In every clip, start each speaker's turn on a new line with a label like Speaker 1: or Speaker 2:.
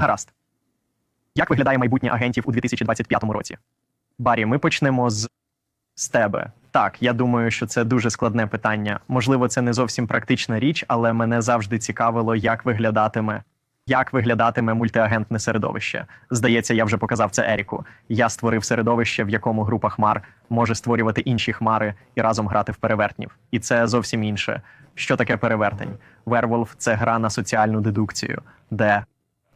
Speaker 1: Гаразд. Як виглядає майбутнє агентів у 2025 році? Барі, ми почнемо з, з тебе. Так, я думаю, що це дуже складне питання. Можливо, це не зовсім практична річ, але мене завжди цікавило, як виглядатиме. Як виглядатиме мультиагентне середовище? Здається, я вже показав це Еріку. Я створив середовище, в якому група хмар може створювати інші хмари і разом грати в перевертнів. І це зовсім інше. Що таке перевертень? Werewolf – це гра на соціальну дедукцію, де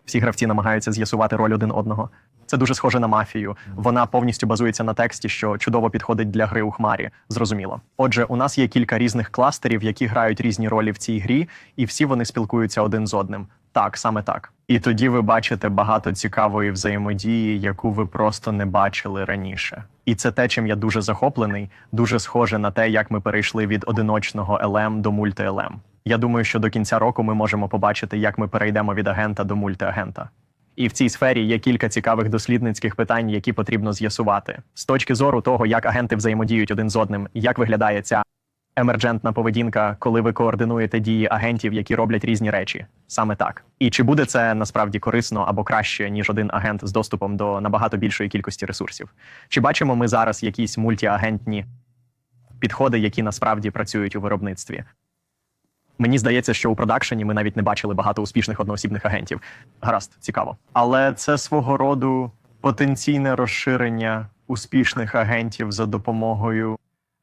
Speaker 1: всі гравці намагаються з'ясувати роль один одного. Це дуже схоже на мафію. Вона повністю базується на тексті, що чудово підходить для гри у хмарі. Зрозуміло. Отже, у нас є кілька різних кластерів, які грають різні ролі в цій грі, і всі вони спілкуються один з одним. Так, саме так. І тоді ви бачите багато цікавої взаємодії, яку ви просто не бачили раніше. І це те, чим я дуже захоплений, дуже схоже на те, як ми перейшли від одиночного LM до мульти-LM. Я думаю, що до кінця року ми можемо побачити, як ми перейдемо від агента до мультиагента. І в цій сфері є кілька цікавих дослідницьких питань, які потрібно з'ясувати. З точки зору того, як агенти взаємодіють один з одним, як виглядає ця емерджентна поведінка, коли ви координуєте дії агентів, які роблять різні речі. Саме так. І чи буде це насправді корисно або краще, ніж один агент з доступом до набагато більшої кількості ресурсів? Чи бачимо ми зараз якісь мультиагентні підходи, які насправді працюють у виробництві? Мені здається, що у продакшені ми навіть не бачили багато успішних одноосібних агентів. Гаразд, цікаво. Але це свого роду потенційне розширення успішних агентів за допомогою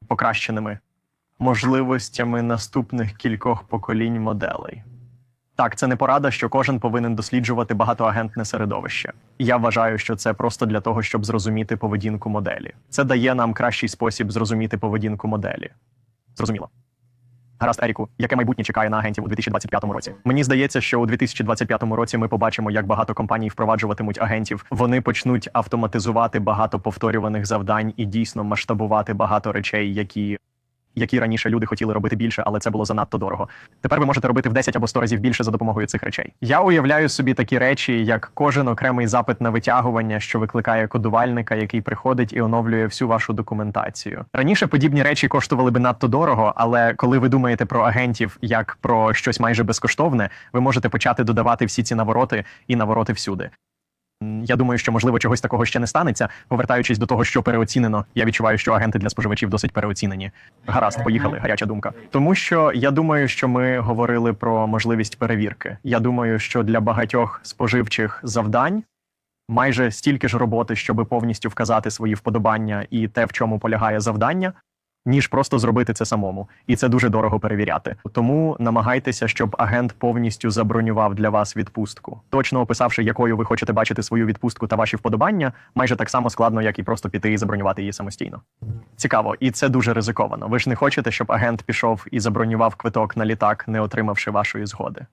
Speaker 1: покращеними можливостями наступних кількох поколінь моделей. Так, це не порада, що кожен повинен досліджувати багатоагентне середовище. Я вважаю, що це просто для того, щоб зрозуміти поведінку моделі. Це дає нам кращий спосіб зрозуміти поведінку моделі. Зрозуміло. Гаразд, Еріку, яке майбутнє чекає на агентів у 2025 році? Мені здається, що у 2025 році ми побачимо, як багато компаній впроваджуватимуть агентів. Вони почнуть автоматизувати багато повторюваних завдань і дійсно масштабувати багато речей, які. Які раніше люди хотіли робити більше, але це було занадто дорого. Тепер ви можете робити в 10 або 100 разів більше за допомогою цих речей. Я уявляю собі такі речі, як кожен окремий запит на витягування, що викликає кодувальника, який приходить і оновлює всю вашу документацію. Раніше подібні речі коштували би надто дорого, але коли ви думаєте про агентів як про щось майже безкоштовне, ви можете почати додавати всі ці навороти і навороти всюди. Я думаю, що можливо чогось такого ще не станеться. Повертаючись до того, що переоцінено, я відчуваю, що агенти для споживачів досить переоцінені. Гаразд, поїхали. Гаряча думка. Тому що я думаю, що ми говорили про можливість перевірки. Я думаю, що для багатьох споживчих завдань майже стільки ж роботи, щоб повністю вказати свої вподобання і те, в чому полягає завдання, ніж просто зробити це самому, і це дуже дорого перевіряти. Тому намагайтеся, щоб агент повністю забронював для вас відпустку, точно описавши, якою ви хочете бачити свою відпустку та ваші вподобання, майже так само складно, як і просто піти і забронювати її самостійно. Цікаво, і це дуже ризиковано. Ви ж не хочете, щоб агент пішов і забронював квиток на літак, не отримавши вашої згоди.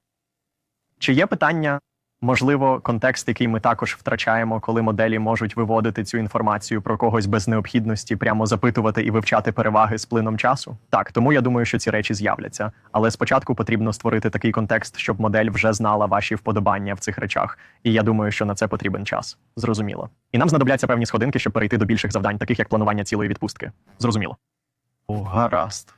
Speaker 1: Чи є питання? Можливо, контекст, який ми також втрачаємо, коли моделі можуть виводити цю інформацію про когось без необхідності, прямо запитувати і вивчати переваги з плином часу. Так, тому я думаю, що ці речі з'являться. Але спочатку потрібно створити такий контекст, щоб модель вже знала ваші вподобання в цих речах. І я думаю, що на це потрібен час. Зрозуміло. І нам знадобляться певні сходинки, щоб перейти до більших завдань, таких як планування цілої відпустки. Зрозуміло. О, гаразд.